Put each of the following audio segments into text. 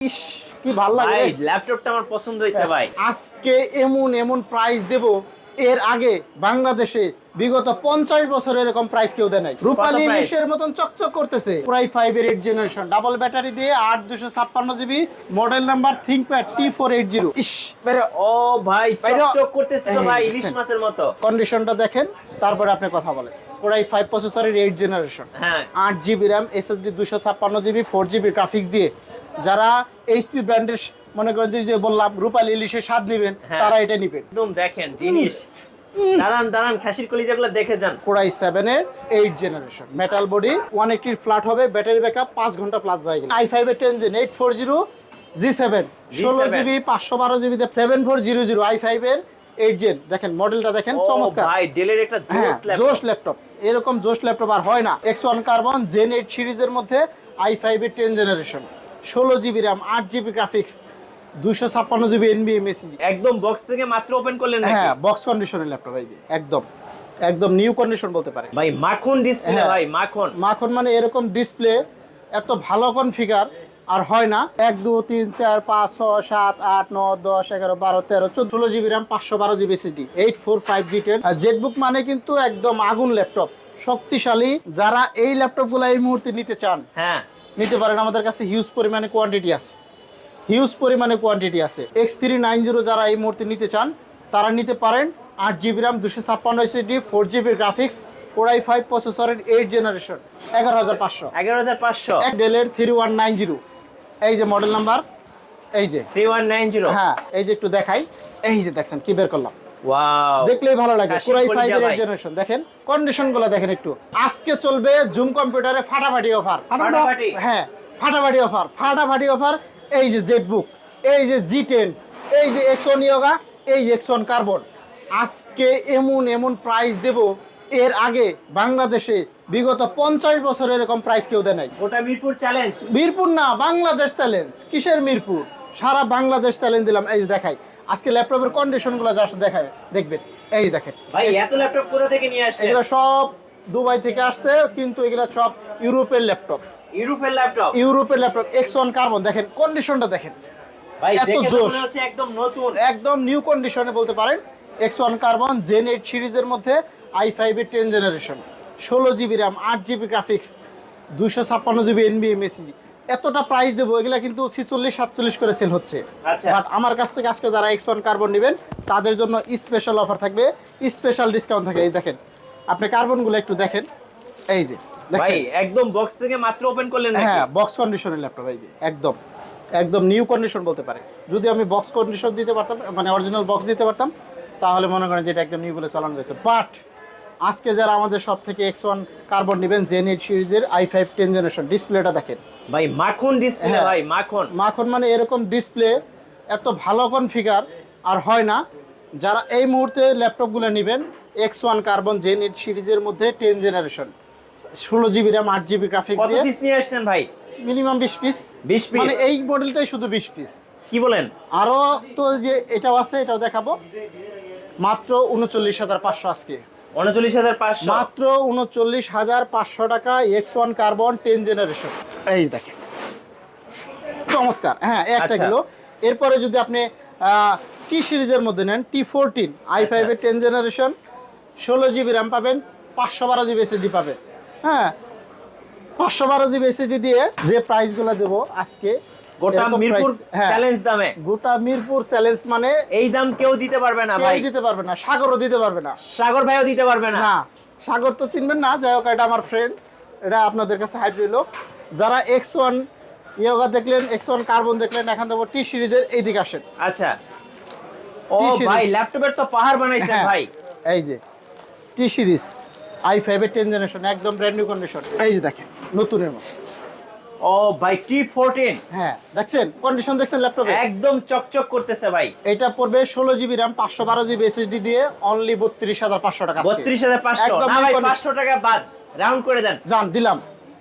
ইস কি ভালো লাগে ভাই ল্যাপটপটা আমার পছন্দ হয়েছে ভাই। আজকে এমন এমন প্রাইস দেব এর আগে বাংলাদেশে বিগত পঞ্চাশ বছর এরকম প্রাইস কেউ দেয় নাই। রূপালী? মতন চকচক করতেছে। প্রায় ফাইভ এর এইট জেনারেশন ডাবল ব্যাটারি দিয়ে আট দুশো ছাপ্পান্ন GB model number ThinkPad T four eight zero ইস বেরে ও ভাই চকচক করতেছে ভাই ইলিশ মাছের মতো। কন্ডিশনটা দেখেন তারপরে আপনি কথা বলেন। কোরাই ফাইভ প্রসেসরের এইট জেনারেশন হ্যাঁ। আট জিবি র্যাম এসএসডি দুশো ছাপ্পান্ন জিবি ফোর জিবি গ্রাফিক্স দিয়ে যারা এইচপি ব্র্যান্ডের মনে করেন যে- বললাম রূপালী ইলিশের স্বাদ নেবেন হ্যাঁ। তারা এটা নেবেন। একদম দেখেন জিনিস। দাঁড়ান দাঁড়ান খাসির কলিজাগুলো দেখে যান। সেভেনের eight generation metal body one এইটির ফ্ল্যাট হবে ব্যাটারি ব্যাকআপ পাঁচ ঘণ্টা প্লাস যায় আই ফাইভের ten gen eight four zero G seven ষোলো জিবি পাঁচশো বারো GB seven four zero zero I ফাইভের এইট জেন দেখেন মডেলটা দেখেন চমৎকার। ভাই ডেলের একটা জোস জোশ ল্যাপটপ ল্যাপটপ এরকম জোশ ল্যাপটপ আর হয় না। X one carbon gen eight সিরিজের মধ্যে আই ফাইভের টেন জেনারেশন ষোলো জিবি র্যাম আট জিবি গ্রাফিক্স দুইশো ছাপ্পান্ন জিবি এনবিএমএসি একদম বক্স থেকে মাত্র ওপেন করলেন হ্যাঁ বক্স কন্ডিশনের ল্যাপটপ এই যে একদম একদম নিউ কন্ডিশন বলতে পারে। ভাই মাখন ডিসপ্লে হ্যাঁ। ভাই মাখন। মাখন মানে এরকম ডিসপ্লে এত ভালো কনফিগার আর হয় না। এক দু তিন চার পাঁচ ছয় সাত আট নয় দশ এগারো বারো তেরো চোদ্দ ষোলো জিবি র্যাম পাঁচশো বারো GB SSD eight four five G ten আর জেটবুক মানে কিন্তু একদম আগুন ল্যাপটপ শক্তিশালী। যারা এই ল্যাপটপগুলো এই মুহূর্তে নিতে চান হ্যাঁ। নিতে পারেন আমাদের কাছে হিউজ পরিমাণে কোয়ান্টিটি আছে। হিউজ পরিমাণে কোয়ান্টিটি আছে। এক্স থ্রি নাইন জিরো যারা এই মুহূর্তে নিতে চান তারা নিতে পারেন আট জিবি র্যাম দুশো ছাপ্পান্ন SSD four GB graphics core i five প্রসেসরের এইট জেনারেশন এগারো হাজার পাঁচশো। এগারো হাজার পাঁচশো? ডেলের থ্রি ওয়ান নাইন জিরো এই যে মডেল নাম্বার এই যে। থ্রি ওয়ান নাইন জিরো হ্যাঁ এই যে একটু দেখাই এই যে দেখছেন কি বের করলাম। ওয়াও দেখলেই ভালো লাগে কাশির পুরাই কলিজা ফাইভ এর জেনারেশন দেখেন কন্ডিশনগুলো দেখেন একটু। আজকে চলবে জুম কম্পিউটারে ফাটাফাটি অফার ফাটাফাটি? হ্যাঁ ফাটাফাটি অফার ফাটাফাটি অফার এই যে জেড বুক এই যে জি টেন এই যে এক্সন ইয়োগা এই কার্বন আজকে এমন এমন প্রাইস দেব এর আগে বাংলাদেশে বিগত পঞ্চাশ বছর এরকম প্রাইস কেউ দেয় নাই। ওটা মিরপুর চ্যালেঞ্জ মিরপুর না বাংলাদেশ চ্যালেঞ্জ কিসের মিরপুর? সারা বাংলাদেশ চ্যালেঞ্জ দিলাম। এই যে দেখাই আজকে ল্যাপটপের কন্ডিশনগুলো জাস্ট দেখায় দেখবেন। এই দেখেন। ভাই এত ল্যাপটপ কোথা থেকে নিয়ে আসছেন? এগুলো সব দুবাই থেকে আসছে কিন্তু এগুলো সব ইউরোপের ল্যাপটপ। ইউরোপের ল্যাপটপ? ইউরোপের ল্যাপটপ এক্স ওয়ান কার্বন দেখেন কন্ডিশনটা দেখেন। ভাই এত জোশ। হচ্ছে একদম নতুন। একদম নিউ কন্ডিশনে বলতে পারেন X one carbon gen eight সিরিজের মধ্যে আই ফাইভের টেন জেনারেশন ষোলো জিবি র্যাম আট জিবি গ্রাফিক্স দুইশো ছাপ্পান্ন জিবি এনবিএমএসি এতটা প্রাইস দেবো এগুলা কিন্তু ছিচল্লিশ সাতচল্লিশ করে সেল হচ্ছে। আচ্ছা। বাট আমার কাছ থেকে আজকে যারা এক্স ওয়ান কার্বন নেবেন তাদের জন্য স্পেশাল অফার থাকবে স্পেশাল ডিসকাউন্ট থাকে এই দেখেন আপনি কার্বনগুলো একটু দেখেন। এই যে ভাই একদম বক্স থেকে মাত্র ওপেন করলেন হ্যাঁ বক্স কন্ডিশনের ল্যাপটপ এই যে একদম। একদম নিউ কন্ডিশন বলতে পারে। যদি আমি বক্স কন্ডিশন দিতে পারতাম মানে অরিজিনাল বক্স দিতে পারতাম তাহলে মনে করেন যেটা একদম নিউ বলে চালানো যেত। বাট আজকে যারা আমাদের সব থেকে এক্স ওয়ান কার্বন নেবেন জেন এইট সিরিজের আই ফাইভ টেন জেনারেশন ডিসপ্লেটা দেখেন। ভাই মাখন ডিসপ্লে হ্যাঁ। ভাই মাখন। মাখন মানে এরকম ডিসপ্লে এত ভালো কনফিগার আর হয় না। যারা এই মুহূর্তে ল্যাপটপগুলো নেবেন X one carbon gen eight সিরিজের মধ্যে টেন জেনারেশন ষোলো জিবি র্যাম আট জিবি গ্রাফিক দিয়ে পিস নিয়ে আসছেন ভাই? মিনিমাম বিশ পিস 20 পিস মানে এই মডেলটাই শুধু বিশ পিস কি বলেন? আরও তো যে এটাও আছে এটাও দেখাবো। মাত্র উনচল্লিশ হাজার পাঁচশো আজকে। উনচল্লিশ হাজার পাঁচশো। মাত্র উনচল্লিশ হাজার পাঁচশো টাকা X one carbon ten generation এই দেখেন। চমৎকার। হ্যাঁ একটা আচ্ছা। গেল এরপরে যদি আপনি টি সিরিজের মধ্যে নেন টি ফোরটিন আই। ফাইভের টেন জেনারেশন ষোলো জিবি র্যাম পাবেন পাঁচশো বারো জিবি এসএসডি পাবেন। হ্যাঁ পাঁচশো বারো জিবি এসএসডি দিয়ে যে প্রাইসগুলো দেবো আজকে গোটা মিরপুর চ্যালেঞ্জ দামে। গোটা মিরপুর চ্যালেঞ্জ মানে এই দাম কেউ দিতে পারবে না ভাই। দিতে পারবে না সাগরও দিতে পারবে না। সাগর ভাইও দিতে পারবে না। না সাগর তো চিনবেন না যাই হোক এটা আমার ফ্রেন্ড এটা আপনাদের কাছে হাইট রইল। যারা এক্স ওয়ান ইয়োগা দেখলেন এক্স ওয়ান কার্বন দেখলেন এখান টি সিরিজের এই দিকে আসেন। আচ্ছা। ও ভাই ল্যাপটপের তো পাহাড় বানাইছেন হ্যাঁ, ভাই। এই যে টি সিরিজ আই ফাইভের টেন জেনারেশন একদম ব্র্যান্ড নিউ কন্ডিশন এই যে দেখেন নতুনের মতো। ও ভাই টি ফোরটিন হ্যাঁ দেখছেন? কন্ডিশন দেখছেন ল্যাপটপে একদম চকচক করতেছে ভাই। এটা পড়বে ষোলো জিবি র্যাম পাঁচশো বারো জিবি এসএসডি দিয়ে অনলি বত্রিশ হাজার পাঁচশো টাকা বত্রিশ হাজার পাঁচশো। ভাই পাঁচশো টাকা বাদ। রাউন্ড করে দেন। যান দিলাম।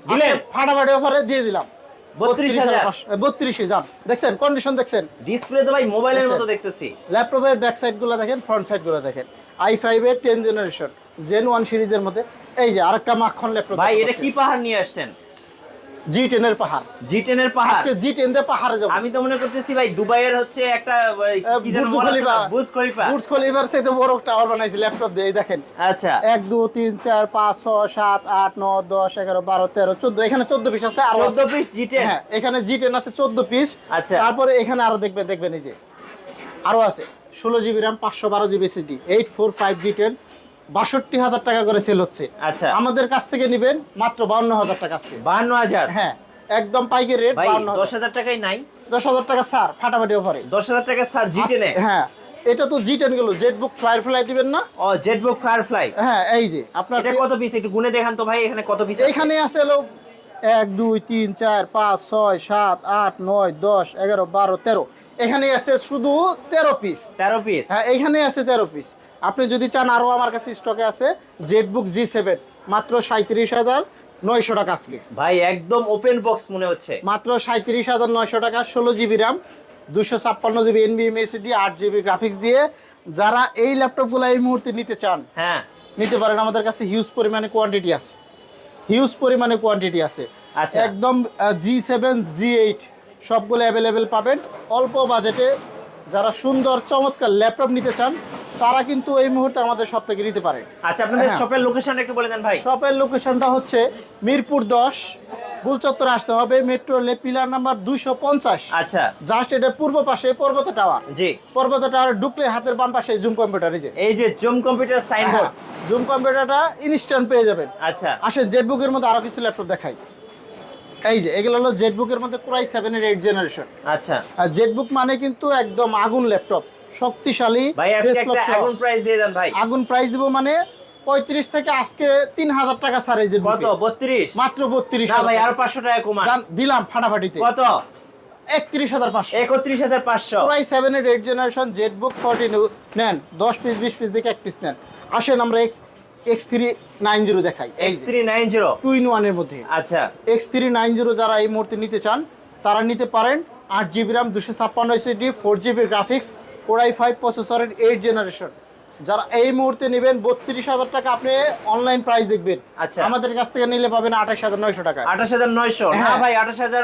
দিলেন? ফাটাফাটি অফারে দিয়ে দিলাম। বত্রিশে যান। দেখছেন? কন্ডিশন দেখছেন? ডিসপ্লে তো ভাই মোবাইলের আচ্ছা। মতো দেখতেছি। ল্যাপটপের ব্যাক সাইডগুলো দেখেন ফ্রন্ট সাইডগুলো দেখেন। আই ফাইভ এর টেন জেনারেশন জেন ওয়ান সিরিজের মধ্যে। এই যে আরেকটা মাখন ল্যাপটপ ভাই এটা কি পাহাড় নিয়ে আসছেন? জি টেনের পাহাড়। জি টেনের পাহাড়? আজকে জি টেন পাহাড়ে যাব। আমি তো মনে করতেছি ভাই দুবাইয়ের হচ্ছে একটা কি যেন খলিফা। Burj Khalifa. বুর্জ খলিফার চাইতে বড় টাওয়ার বানাইছি ল্যাপটপ দিয়ে দেখেন। আচ্ছা। এক দু তিন চার পাঁচ ছয় সাত আট নয় দশ এগারো বারো তেরো চোদ্দ। এখানে চোদ্দ পিস আছে আরও চোদ্দ পিস জি টেন হ্যাঁ এখানে জি টেন আছে চোদ্দ পিস আচ্ছা। তারপরে এখানে আরও দেখবেন দেখবেন এই যে। আরও আছে। ষোলো জিবি র্যাম পাঁচশো বারো GB SSD eight four five G ten বাষট্টি হাজার টাকা করে সেল হচ্ছে। আচ্ছা। আমাদের কাছ থেকে নেবেন মাত্র বাউন্ন হাজার টাকা আজকে। বাহান্ন হাজার? হ্যাঁ একদম পাইকারি রেট ভাই বাউন্ন দশ হাজার টাকাই নাই। দশ হাজার টাকা স্যার ফাটাফাটি অফারে দশ হাজার টাকা স্যার জি টেনে হ্যাঁ এটা তো জি টেনগুলো জেট বুক ফ্লাইট ফ্লাই দিবেন না? ও জেট বুক ফায়ার ফ্লাই হ্যাঁ এই যে আপনার এটা কত পিস একটু গুনে দেখান তো ভাই এখানে কত পিস এখানে আছে হলো এক দুই তিন চার পাঁচ ছয় সাত আট নয় দশ এগারো বারো তেরো। এখানে আছে শুধু তেরো পিস তেরো পিস হ্যাঁ এখানে আছে তেরো পিস আপনি যদি চান আরও আমার কাছে স্টকে আছে জেটবুক জি সেভেন মাত্র সাঁত্রিশ হাজার নয়শো টাকা আজকে। ভাই একদম ওপেন বক্স মনে হচ্ছে। মাত্র সাঁত্রিশ হাজার নয়শো টাকা ষোলো জিবি র্যাম দুশো ছাপ্পান্ন জিবি এনবিএমএসডি আট জিবি গ্রাফিক্স দিয়ে যারা এই ল্যাপটপগুলো এই মুহূর্তে নিতে চান হ্যাঁ। নিতে পারেন। আমাদের কাছে হিউজ পরিমাণে কোয়ান্টিটি আছে। হিউজ পরিমাণে কোয়ান্টিটি আছে। আচ্ছা। একদম জি সেভেন জি এইট সবগুলো অ্যাভেলেবেল পাবেন। অল্প বাজেটে যারা সুন্দর চমৎকার ল্যাপটপ নিতে চান তারা কিন্তু এই মুহূর্তে আমাদের সব থেকে নিতে পারেন আচ্ছা আপনাদের হ্যাঁ। শপের লোকেশন একটু বলে দেন ভাই। শপের লোকেশনটা হচ্ছে মিরপুর দশ বুলচত্বর আসতে হবে মেট্রো লে পিলার নাম্বার দুইশো পঞ্চাশ। আচ্ছা। জাস্ট এটা পূর্ব পাশে পর্বত টাওয়ার জি। পর্বত টাওয়ার ঢুকলে হাতের বাম পাশে জুম কম্পিউটার এই যে। এই যে জুম কম্পিউটার সাইনবোর্ড জুম কম্পিউটারটা ইনস্ট্যান্ট পেয়ে যাবেন। আচ্ছা। আসে জেটবুকের মধ্যে আরও কিছু ল্যাপটপ দেখাই। এই যে এগুলো হলো জেটবুকের মধ্যে কোরাই সেভেনের এইট জেনারেশন আচ্ছা। আর জেটবুক মানে কিন্তু একদম আগুন ল্যাপটপ শক্তিশালী। আগুন প্রাইস দিয়ে দেন ভাই। আগুন প্রাইস দিব মানে পঁয়ত্রিশ থেকে আজকে তিন হাজার টাকা ছাড় কত? বত্রিশ? মাত্র বত্রিশ ভাই আরও পাঁচশো টাকা কমান দিলাম ফাটাফাটিতে। কত? একত্রিশ হাজার পাঁচশো। একত্রিশ হাজার পাঁচশো। কোরাই সেভেনের এইট জেনারেশন জেটবুক ফোরটিন নেন দশ পিস বিশ পিস দেখে এক পিস নেন। আসেন আমরা X X three nine zero দেখাই X three nine zero two in ওয়ানের মধ্যে। আচ্ছা। এক্স থ্রি নাইন জিরো যারা এই মুহূর্তে নিতে চান তারা নিতে পারেন আট জিবি র্যাম দুশো ছাপ্পান্ন SSD four GB graphics core i five প্রসেসরের এইট জেনারেশন যারা এই মুহূর্তে নেবেন বত্রিশ হাজার টাকা আপনি অনলাইন প্রাইস দেখবেন। আচ্ছা। আমাদের কাছ থেকে নিলে পাবেন আঠাশ হাজার নয়শো টাকা। আঠাশ হাজার নয়শো? হ্যাঁ। ভাই আঠাশ হাজার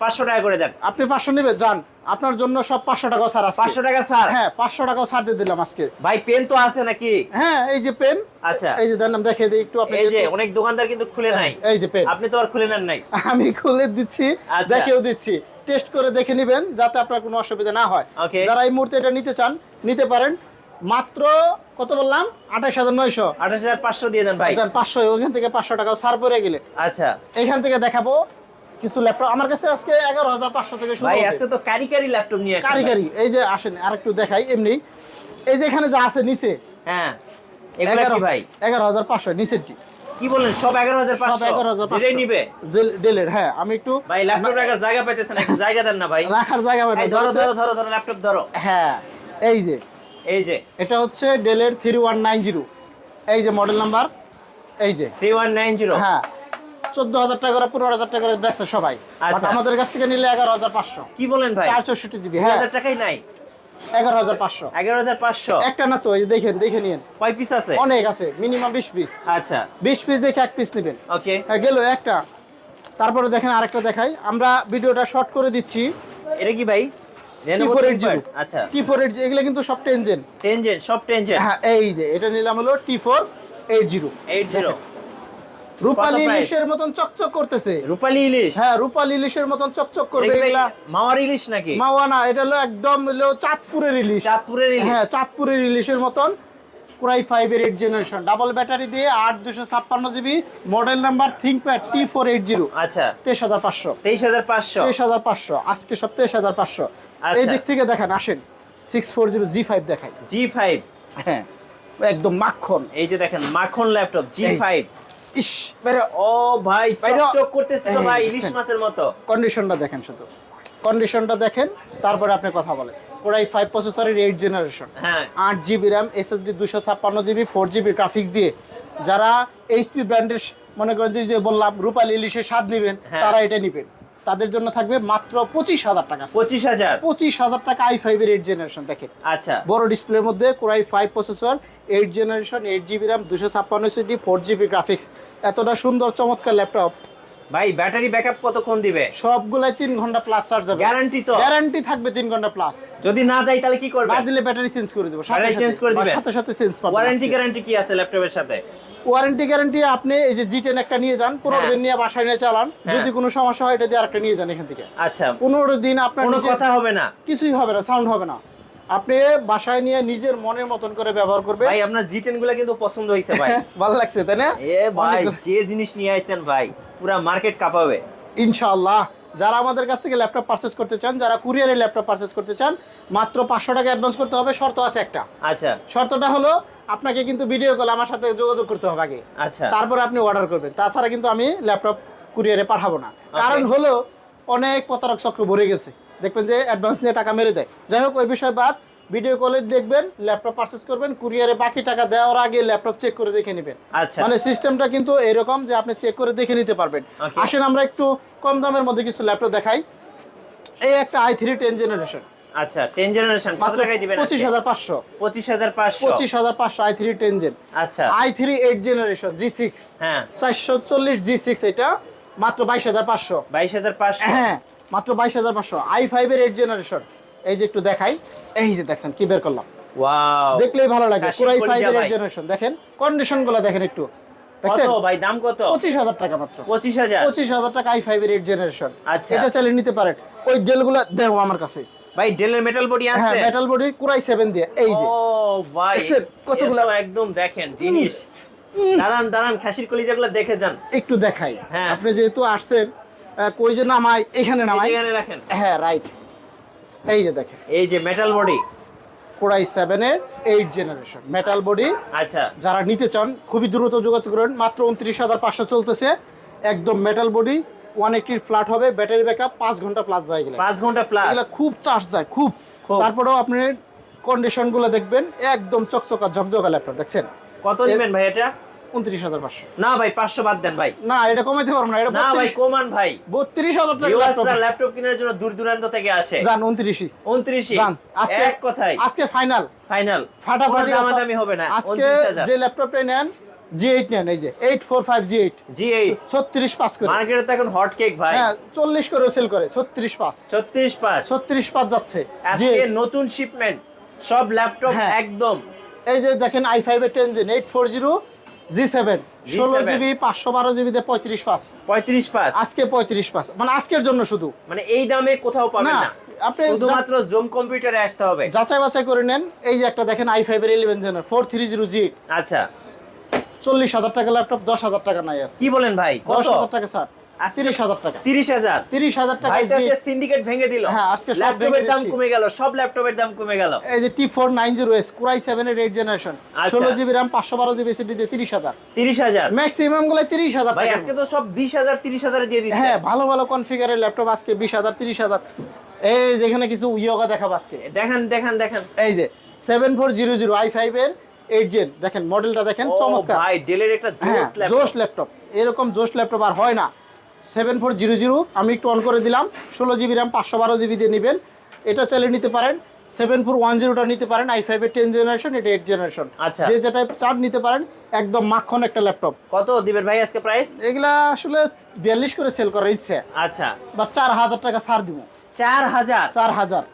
পাঁচশো টাকা করে দেন। আপনি পাঁচশো নেবেন যান। আপনার জন্য সব পাঁচশো টাকাও ছাড় আছে। পাঁচশো টাকা স্যার হ্যাঁ পাঁচশো টাকাও ছাড় দিয়ে দিলাম আজকে। ভাই পেন তো আছে নাকি? হ্যাঁ এই যে পেন। আচ্ছা। এই যে দেন দেখে দিই একটু আপনি এই যে অনেক দোকানদার কিন্তু খুলে নাই। এই যে পেন। আপনি তো আর খুলে নেন নাই। আমি খুলে দিচ্ছি আচ্ছা। দেখেও দিচ্ছি। টেস্ট করে দেখে নেবেন যাতে আপনার কোনো অসুবিধা না হয়. যারা এই মুহূর্তে এটা নিতে চান নিতে পারেন। মাত্র কত বললাম? আঠাশ হাজার নয়শো। আঠাশ হাজার পাঁচশো দিয়ে দেন ভাই। পাঁচশো ওখান থেকে পাঁচশো টাকা ছাড় পরে গেলে। আচ্ছা। এখান থেকে দেখাবো কিছু ল্যাপটপ। আমার কাছে আজকে এগারো হাজার পাঁচশো থেকে শুরু আজকে তো কারিকারি ল্যাপটপ নিয়ে। এই যে আসেন আর একটু দেখাই এমনি। এই যে এখানে যা আছে নিচে। হ্যাঁ এগারো ভাই? এগারো হাজার পাঁচশো নিচেরটি। কি বললেন সব এগারো হাজার পাঁচশো? এগারো হাজার যেটাই নিবে? ডেলের হ্যাঁ আমি একটু ভাই ল্যাপটপ রাখার জায়গা পাইতেছেন একটু জায়গা দেন না ভাই। রাখার জায়গা পাই ধরো ধরো ধরো ধরো ল্যাপটপ ধরো। হ্যাঁ এই যে। এই যে। এটা হচ্ছে ডেলের থ্রি ওয়ান নাইন জিরো এই যে মডেল নাম্বার এই যে। থ্রি ওয়ান নাইন জিরো হ্যাঁ। চোদ্দ হাজার টাকা করে পনেরো হাজার টাকা করে বেচে সবাই। আচ্ছা। আমাদের কাছ থেকে নিলে এগারো হাজার পাঁচশো। কি বলেন ভাই? চার চৌষট্টি জিবি হ্যাঁ। হাজার টাকাই নাই। এগারো হাজার পাঁচশো। এগারো হাজার পাঁচশো। একটা না তো এই যে দেখেন দেখে নিন কয় পিস আছে? অনেক আছে মিনিমাম বিশ পিস আচ্ছা। বিশ পিস দেখে এক পিস নেবেন। ওকে হ্যাঁ গেল একটা। তারপরে দেখেন আরেকটা দেখাই। আমরা ভিডিওটা শর্ট করে দিচ্ছি। এটা কি ভাই? Lenovo T480 ThinkPad? আচ্ছা। টি ফোর এইট এগুলো কিন্তু সব টেনজেন টেনজেন সব টেনজেন হ্যাঁ এই যে এটা নিলাম হলো T four eight zero eight zero রূপালী ইলিশের মতন চকচক করতেছে। রূপালী ইলিশ? হ্যাঁ রূপালী ইলিশের মতন চকচক করবে এটা কি? ভাই এগুলা মাওয়ার ইলিশ নাকি? মাওয়ানা এটা হলো একদম হলো চাঁদপুরের ইলিশ। চাঁদপুরের ইলিশ। হ্যাঁ চাঁদপুরের ইলিশের মতন কোরাই ফাইভের এইট জেনারেশন ডাবল ব্যাটারি দিয়ে আট দুশো ছাপ্পান্ন GB model number ThinkPad T four eight zero আচ্ছা। তেইশ হাজার পাঁচশো। তেইশ হাজার পাঁচশো। তেইশ হাজার পাঁচশো। আজকে সব তেইশ হাজার পাঁচশো। এই দিক থেকে দেখেন আসেন। Six four zero G five দেখাই। জি ফাইভ হ্যাঁ একদম মাখন। এই যে দেখেন মাখন ল্যাপটপ জি ফাইভ ইস ও ভাই চকচক করতেছে তো ভাই ইলিশ মাছের মতো। কন্ডিশনটা দেখেন শুধু। কন্ডিশনটা দেখেন তারপরে আপনি কথা বলেন। কোরাই ফাইভ প্রসেসরের এইট জেনারেশন হ্যাঁ। আট জিবি র্যাম এসএসডি দুশো ছাপ্পান্ন জিবি ফোর জিবি গ্রাফিক্স দিয়ে। যারা এইচপি ব্র্যান্ডের মনে করেন যে- যে বললাম রূপালী ইলিশের স্বাদ নেবেন হ্যাঁ। তারা এটা নেবেন। তাদের জন্য থাকবে মাত্র পঁচিশ হাজার টাকা পঁচিশ হাজার? পঁচিশ হাজার টাকা আই ফাইভ এর এইট জেনারেশন দেখেন। আচ্ছা। বড় ডিসপ্লের মধ্যে core i five processor eight generation eight GB RAM দুশো ছাপ্পান্ন সিডি ফোর জিবি গ্রাফিক্স এতটা সুন্দর চমৎকার ল্যাপটপ ভাই ব্যাটারি ব্যাকআপ কতক্ষণ দিবে? সবগুলাই তিন ঘণ্টা প্লাস চার্জ হবে গ্যারান্টি তো। গ্যারান্টি থাকবে তিন ঘণ্টা প্লাস যদি না দেয় তাহলে কি করবে? না দিলে ব্যাটারি চেঞ্জ করে দেবো সাথে সাথে। change করে দিবে? সাথে সাথে চেঞ্জ পাবেন ওয়ারেন্টি গ্যারান্টি কি আছে ল্যাপটপের সাথে? ওয়ারেন্টি গ্যারান্টি আপনি এই যে জি টেন একটা নিয়ে যান পনেরো হ্যাঁ। দিন নিয়ে বাসায় নিয়ে চালান। হ্যাঁ। যদি কোনো সমস্যা হয় এটা দিয়ে আরেকটা নিয়ে যান এখান থেকে। আচ্ছা। পনেরো দিন আপনার কোনো কথা হবে না। কিছুই হবে না সাউন্ড হবে না। আপনি বাসায় নিয়ে নিজের মনের মতন করে ব্যবহার করবে ভাই আপনার জি টেনগুলা কিন্তু পছন্দ হয়েছে ভাই। ভালো লাগছে তাই না? এ ভাই যে জিনিস নিয়ে আসছেন ভাই। পুরা মার্কেট কাঁপাবে। ইনশাআল্লাহ। যারা আমাদের কাছ থেকে ল্যাপটপ পারচেস করতে চান যারা কুরিয়ারে ল্যাপটপ পারচেস করতে চান মাত্র পাঁচশো টাকা অ্যাডভান্স করতে হবে শর্ত আছে একটা। আচ্ছা। শর্তটা হলো আপনাকে কিন্তু ভিডিও কল আমার সাথে যোগাযোগ করতে হবে আগে। আচ্ছা। তারপরে আপনি অর্ডার করবেন। তাছাড়া কিন্তু আমি ল্যাপটপ কুরিয়ারে পাঠাবো না। কারণ হলো অনেক প্রতারক চক্র ভরে গেছে। দেখবেন যে অ্যাডভান্স নিয়ে টাকা মেরে দেয়। যাই হোক ওই বিষয় বাদ। ভিডিও কলে দেখবেন ল্যাপটপ পারচেস করবেন কুরিয়ারে বাকি টাকা দেওয়ার আগে ল্যাপটপ চেক করে দেখে নেবেন। আচ্ছা। মানে সিস্টেমটা কিন্তু এরকম যে আপনি চেক করে দেখে নিতে পারবেন. আসেন আমরা একটু কম দামের মধ্যে কিছু ল্যাপটপ দেখাই। এই একটা আই থ্রি টেন জেনারেশন আচ্ছা টেন জেনারেশন কত টাকায় দিবেন পঁচিশ হাজার পাঁচশো। পঁচিশ হাজার পাঁচশো। পঁচিশ হাজার পাঁচশো আই থ্রি টেন জেন আচ্ছা। I three eight generation G six হ্যাঁ। চারশো চল্লিশ জি সিক্স এটা মাত্র বাইশ হাজার পাঁচশো। বাইশ হাজার পাঁচশো। হ্যাঁ মাত্র বাইশ হাজার পাঁচশো। আই ফাইভের এইট জেনারেশন এই যে একটু দেখাই এই যে দেখছেন কি বের করলাম। ওয়াও দেখলেই ভালো লাগে পুরাই ফাইভের ভাই। জেনারেশন দেখেন কন্ডিশনগুলো দেখেন একটু। দেখছেন? কত ভাই দাম কত? পঁচিশ হাজার টাকা মাত্র। পঁচিশ হাজার? পঁচিশ হাজার টাকা আই ফাইভের এইট জেনারেশন আচ্ছা। এটা চালিয়ে নিতে পারেন। ওই ডেলগুলো দেখো আমার কাছে। ভাই ডেলের মেটাল বডি হ্যাঁ আছে? মেটাল বডি কুরাই সেভেন দিয়ে। এই যে। ও ভাই দেখছেন কতগুলা? একদম দেখেন জিনিস। দাঁড়ান দাঁড়ান খাসির কলিজাগুলো দেখে যান। একটু দেখাই। হ্যাঁ। আপনি যেহেতু আসছেন কই যে নামাই এখানে নামাই। এখানে রাখেন। হ্যাঁ রাইট এই যে দেখেন। এই যে মেটাল বডি কোরাই সেভেনের এইট জেনারেশন মেটাল বডি আচ্ছা। যারা নিতে চান খুবই দ্রুত যোগাযোগ করেন। মাত্র উনত্রিশ হাজার পাঁচশো চলতেছে। একদম মেটাল বডি ওয়ান এইটির ফ্ল্যাট হবে ব্যাটারি ব্যাকআপ পাঁচ ঘণ্টা প্লাস যায় গেলে পাঁচ ঘণ্টা প্লাস এগুলো খুব চার্জ যায় খুব। তারপরেও আপনি কন্ডিশনগুলো দেখবেন একদম চকচকা ঝকঝকা ল্যাপটপ দেখছেন? কত নেবেন ভাই এটা? উনত্রিশ হাজার পাঁচশো। না ভাই পাঁচশো বাদ দেন ভাই। না এটা কমাইতে পারব না এটা না ভাই কমান ভাই। বত্রিশ হাজার টাকা ল্যাপটপ ল্যাপটপ কেনার জন্য দূর দূরান্ত থেকে আসে। যান উনত্রিশই। উনত্রিশই? আজকে এক কথাই আজকে ফাইনাল ফাইনাল ফাটাফাটি দামাদামি হবে না আজকে যে ল্যাপটপটা নেন জি এইট নেন এই যে eight four five G eight G এই ছত্রিশ পাস করে। মার্কেটে তো এখন হট কেক ভাই। হ্যাঁ চল্লিশ করে সেল করে ছত্রিশ পাস ছত্রিশ পাঁচ। ছত্রিশ পাস যাচ্ছে আজকে নতুন শিপমেন্ট সব ল্যাপটপ। একদম। এই যে দেখেন আই ফাইভ এর ten gen eight four zero G seven ষোলো জিবি পাঁচশো বারো জিবিতে পঁয়ত্রিশ পাস। পঁয়ত্রিশ পাঁচ আজকে পঁয়ত্রিশ পাঁচ মানে আজকের জন্য শুধু। মানে এই দামে কোথাও পাবেন না, না। আপনি শুধুমাত্র জুম কম্পিউটারে আসতে হবে। যাচাই বাছাই করে নেন। এই যে একটা দেখেন আই ফাইভ এর eleven gen four three zero G আচ্ছা। চল্লিশ হাজার টাকা ল্যাপটপ দশ হাজার টাকা নাই আছে কি বলেন ভাই? দশ হাজার টাকা স্যার তিরিশ হাজার টাকা। তিরিশ হাজার। তিরিশ হাজার টাকা ভাই তো আজকে সিন্ডিকেট ভেঙে দিল। হ্যাঁ, আজকে ল্যাপটপের দাম কমে গেল সব ল্যাপটপের দাম কমে গেল। এই যে T four nine zero S core i seven এর এইট জেনারেশন আচ্ছা। ষোলো জিবি র্যাম পাঁচশো বারো জিবি এসিডি দিয়ে তিরিশ হাজার। তিরিশ হাজার। ম্যাক্সিমামগুলো তিরিশ হাজার ভাই আজকে তো সব বিশ হাজার তিরিশ হাজারে দিয়ে দিচ্ছে। হ্যাঁ ভালো ভালো কনফিগারের ল্যাপটপ আজকে বিশ হাজার তিরিশ হাজার। এই যেখানে কিছু ইয়োগা দেখাবো আজকে। দেখেন দেখেন দেখেন। এই যে seven four zero zero I five এর এইট জেন দেখেন মডেলটা দেখেন চমৎকার। ভাই ডেলের একটা জোশ ল্যাপটপ ল্যাপটপ এরকম জোশ ল্যাপটপ আর হয় না। সেভেন ফোর জিরো জিরো আমি একটু অন করে দিলাম। ষোলো জিবি র্যাম পাঁচশো বারো জিবি দিয়ে নেবেন। এটা চালিয়ে নিতে পারেন। সেভেন ফোর ওয়ান জিরোটা নিতে পারেন। আই ফাইভের টেন জেনারেশন এটা এইট জেনারেশন আচ্ছা। যে যেটা চার নিতে পারেন একদম মাখন একটা ল্যাপটপ কত দিবেন ভাই আজকে প্রাইস এগুলা আসলে বিয়াল্লিশ করে সেল করার ইচ্ছে। আচ্ছা। বা চার হাজার টাকা ছাড় দিব। চার হাজার? চার হাজার।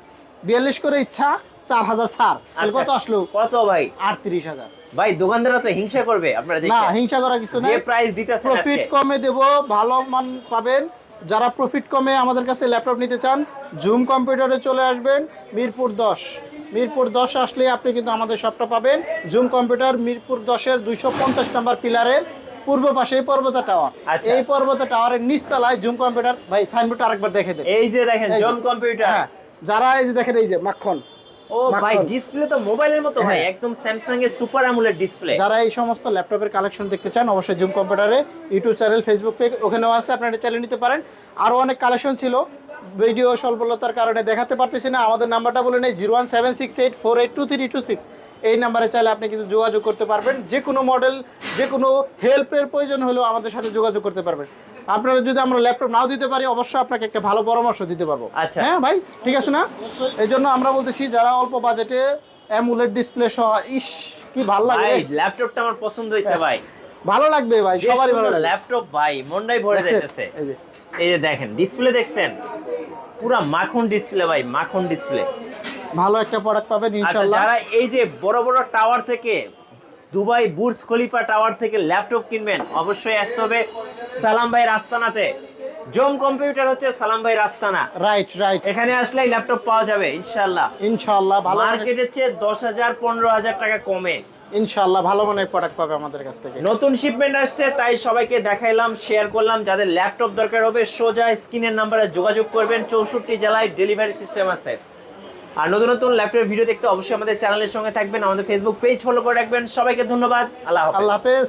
বিয়াল্লিশ করে ইচ্ছা। চার হাজার তাহলে আচ্ছা। কত আসলো? কত ভাই? আটত্রিশ হাজার। ভাই দোকানদাররা তো হিংসা করবে আপনারা না হিংসা করা কিছু না প্রাইস প্রফিট কমে দেব ভালো মান পাবেন। যারা প্রফিট কমে আমাদের কাছে ল্যাপটপ নিতে চান জুম কম্পিউটারে চলে আসবেন মিরপুর দশ। মিরপুর দশ আসলে আপনি কিন্তু আমাদের শপটা পাবেন। জুম কম্পিউটার মিরপুর দশের দুইশো পঞ্চাশ নম্বর পিলারের পূর্ব পাশে এই পর্বতা টাওয়ার আচ্ছা। এই পর্বতা টাওয়ারের নিচতলায় জুম কম্পিউটার ভাই সাইনবোর্ড আরেকবার দেখে দেন। এই যে দেখেন। জম কম্পিউটার হ্যাঁ যারা এই যে দেখেন এই যে মাখন। ও ভাই ডিসপ্লে তো মোবাইলের মতো ভাই হ্যাঁ। একদম স্যামসাং এর সুপার আমুলের ডিসপ্লে যারা এই সমস্ত ল্যাপটপের কালেকশন দেখতে চান অবশ্যই জুম কম্পিউটারে ইউটিউব চ্যানেল ফেসবুক পেজ ওখানেও আছে আপনারা চ্যানেল নিতে পারেন। আরও অনেক কালেকশন ছিল। ভিডিও স্বল্পতার কারণে দেখাতে পারতেছি না। আমাদের নাম্বারটা বলে নেই zero one seven six eight four eight two three two six এই নাম্বারে চাইলে আপনি কিন্তু যোগাযোগ করতে পারবেন। যে কোনো মডেল যে কোনো হেল্পের প্রয়োজন হলেও আমাদের সাথে যোগাযোগ করতে পারবেন। আপনারা যদি আমরা ল্যাপটপ নাও দিতে পারি অবশ্যই আপনাকে একটা ভালো পরামর্শ দিতে পারব। আচ্ছা। হ্যাঁ ভাই ঠিক আছে না? এই জন্য আমরা বলতেছি যারা অল্প বাজেটে অ্যামুলেট ডিসপ্লে সহ ইস কি ভালো লাগে ভাই ল্যাপটপটা আমার পছন্দ হয়েছে ভাই। ভালো লাগবে ভাই সবারই ভালো লাগবে। ল্যাপটপ ভাই মনটাই ভরে যাইতেছে। এই যে। দেখেন ডিসপ্লে দেখছেন? পুরা মাখন ডিসপ্লে ভাই মাখন ডিসপ্লে ভালো একটা প্রোডাক্ট পাবেন আচ্ছা ইনশাআল্লাহ। যারা এই যে বড় বড় টাওয়ার থেকে দুবাই বুর্জ খলিফা টাওয়ার থেকে ল্যাপটপ কিনবেন অবশ্যই আসতে হবে সালাম ভাই রাস্তানাতে। জম কম্পিউটার হচ্ছে সালাম ভাই রাস্তানা। রাইট রাইট এখানে আসলেই ল্যাপটপ পাওয়া যাবে ইনশাআল্লাহ। ইনশাআল্লাহ ভালো মার্কেটের চেয়ে দশ হাজার পনেরো হাজার টাকা কমে। ইনশাআল্লাহ ভালো মানের প্রোডাক্ট পাবে আমাদের কাছ থেকে। নতুন শিপমেন্ট আসছে তাই সবাইকে দেখাইলাম শেয়ার করলাম। যাদের ল্যাপটপ দরকার হবে সোজা স্ক্রিনের নাম্বারে যোগাযোগ করবেন। চৌষট্টি জেলায় ডেলিভারি সিস্টেম আছে। আর নতুন নতুন ল্যাপটপের ভিডিও দেখতে অবশ্যই আমাদের চ্যানেলের সঙ্গে থাকবেন, আমাদের ফেসবুক পেজ ফলো করে রাখবেন। সবাইকে ধন্যবাদ, আল্লাহ আল্লাহ হাফেজ।